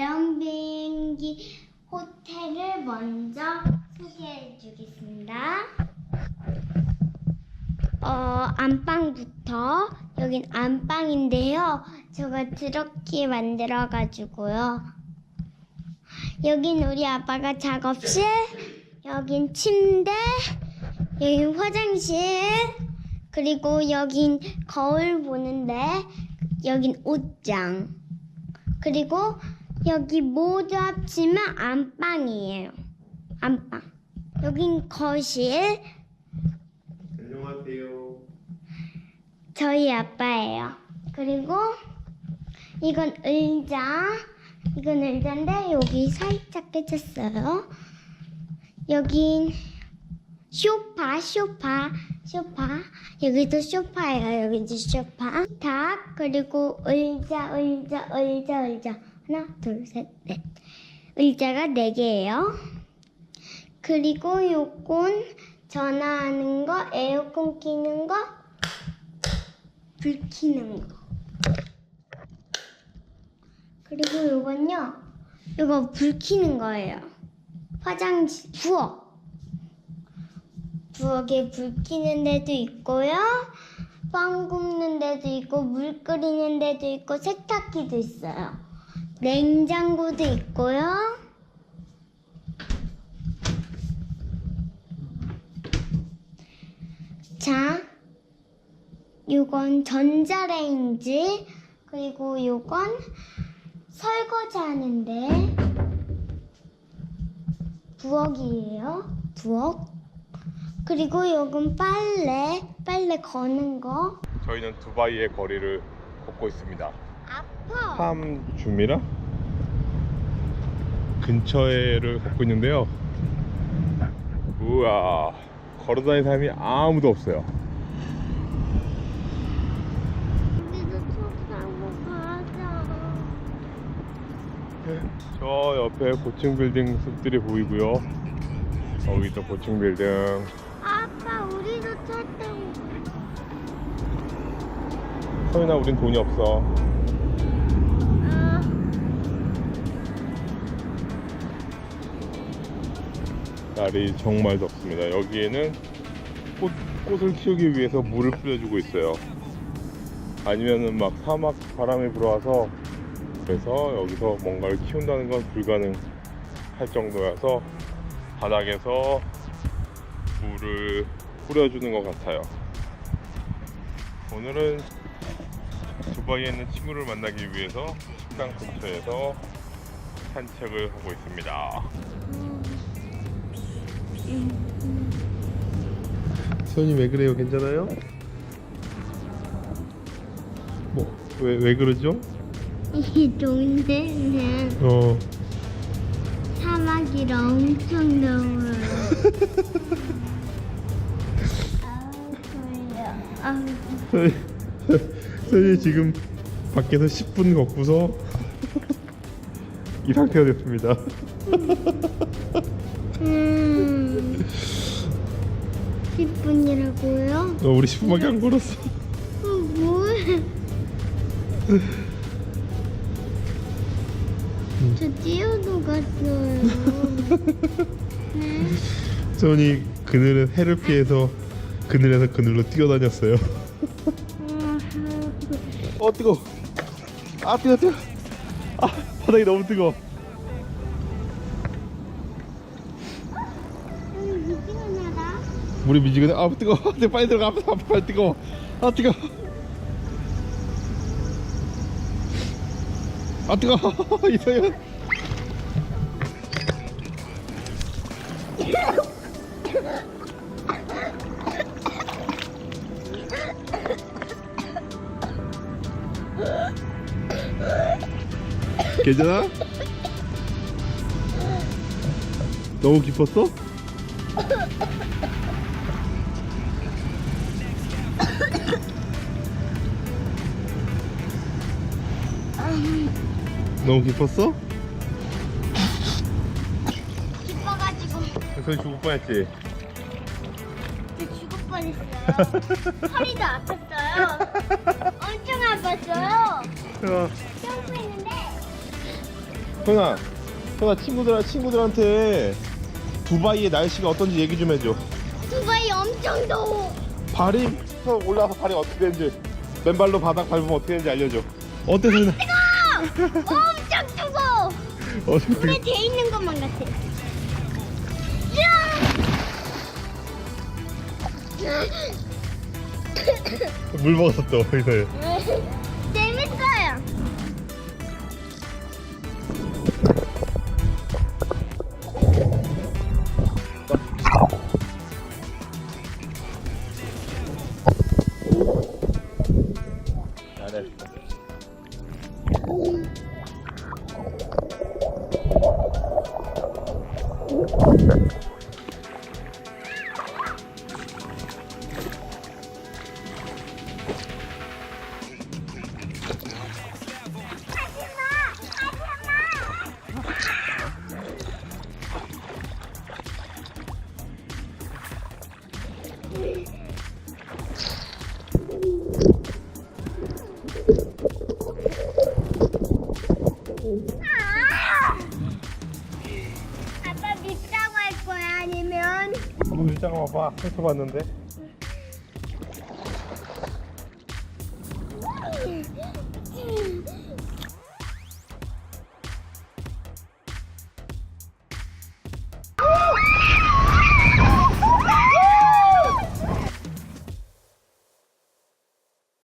대형 비행기 호텔을 먼저 소개해 주겠습니다. 어, 안방부터 여긴 안방인데요. 제가 드럽게 만들어 가지고요. 여긴 우리 아빠가 작업실, 여긴 침대, 여긴 화장실, 그리고 여긴 거울 보는데 여긴 옷장. 그리고 여기 모두 합치면 안방이에요. 안방. 여긴 거실. 안녕하세요. 저희 아빠예요. 그리고 이건 의자. 이건 의자인데 여기 살짝 깨졌어요. 여긴 쇼파, 쇼파, 쇼파. 여기도 쇼파예요. 여기도 쇼파. 탁 그리고 의자, 의자, 의자, 의자. 하나, 둘, 셋, 넷. 의자가 네 개예요. 그리고 요건 전화하는 거, 에어컨 끼는 거, 불 켜는 거. 그리고 요건요. 이거 불 켜는 거예요. 화장실 부엌. 부엌에 불 켜는 데도 있고요. 빵 굽는 데도 있고 물 끓이는 데도 있고 세탁기도 있어요. 냉장고도 있고요. 자, 요건 전자레인지 그리고 요건 설거지 하는데 부엌이에요. 부엌. 그리고 요건 빨래, 빨래 거는 거. 저희는 두바이의 거리를 걷고 있습니다. 아파. 팜 줌이라 근처에를 걷고 있는데요. 우와, 걸어다니는 사람이 아무도 없어요. 가자. 저 옆에 고층 빌딩 숲들이 보이고요. 여기도 고층 빌딩. 아빠, 우리도 차 타고. 서윤아, 우린 돈이 없어. 날이 정말 덥습니다. 여기에는 꽃, 꽃을 키우기 위해서 물을 뿌려주고 있어요. 아니면은 막 사막 바람이 불어와서 그래서 여기서 뭔가를 키운다는 건 불가능할 정도여서 바닥에서 물을 뿌려주는 것 같아요. 오늘은 두바이에 있는 친구를 만나기 위해서 식당 근처에서 산책을 하고 있습니다. 손이 왜 그래요? 괜찮아요? 뭐, 왜, 왜 그러죠? 이 동네는 어, 사막이라 엄청 더워요. 아우, 졸려. 아우, 손이, 손이 지금 밖에서 10분 걷고서 이 상태가 됐습니다. 음. 10분이라고요? 어, 우리 10분밖에 안 걸었어. 어, 뭐해? 저 뛰어도 갔어요. 네. 손이 그늘은 해를 피해서 그늘에서 그늘로 뛰어다녔어요. 어 뜨거. 아 뜨거 뜨거. 아 바닥이 너무 뜨거. 여기 미지근하다. 물이 미지근해. 아 뜨거. 내 빨리 들어가. 앞에 빨리 뜨거. 아 뜨거. 아 뜨거. 이소연. 괜찮아? 너무 깊었어? 너무 깊었어? 기뻐가지고 손이 죽을 뻔했지? 저 죽을 뻔했어요. 허리도 아팠어요. 엄청 아팠어요. 어, 점프했는데 형아, 형아 친구들 친구들한테 두바이의 날씨가 어떤지 얘기 좀 해줘. 두바이 엄청 더워. 발이 형 올라와서 발이 어떻게 되는지 맨발로 바닥 밟으면 어떻게 되는지 알려줘. 어때 소윤아? 엄청 뜨거워. 어떻게? 물에 돼 있는 것만 같아. 물 먹었어 또. 재 아빠 밉다고 할 거야 아니면 물장 와봐. 펼쳐봤는데.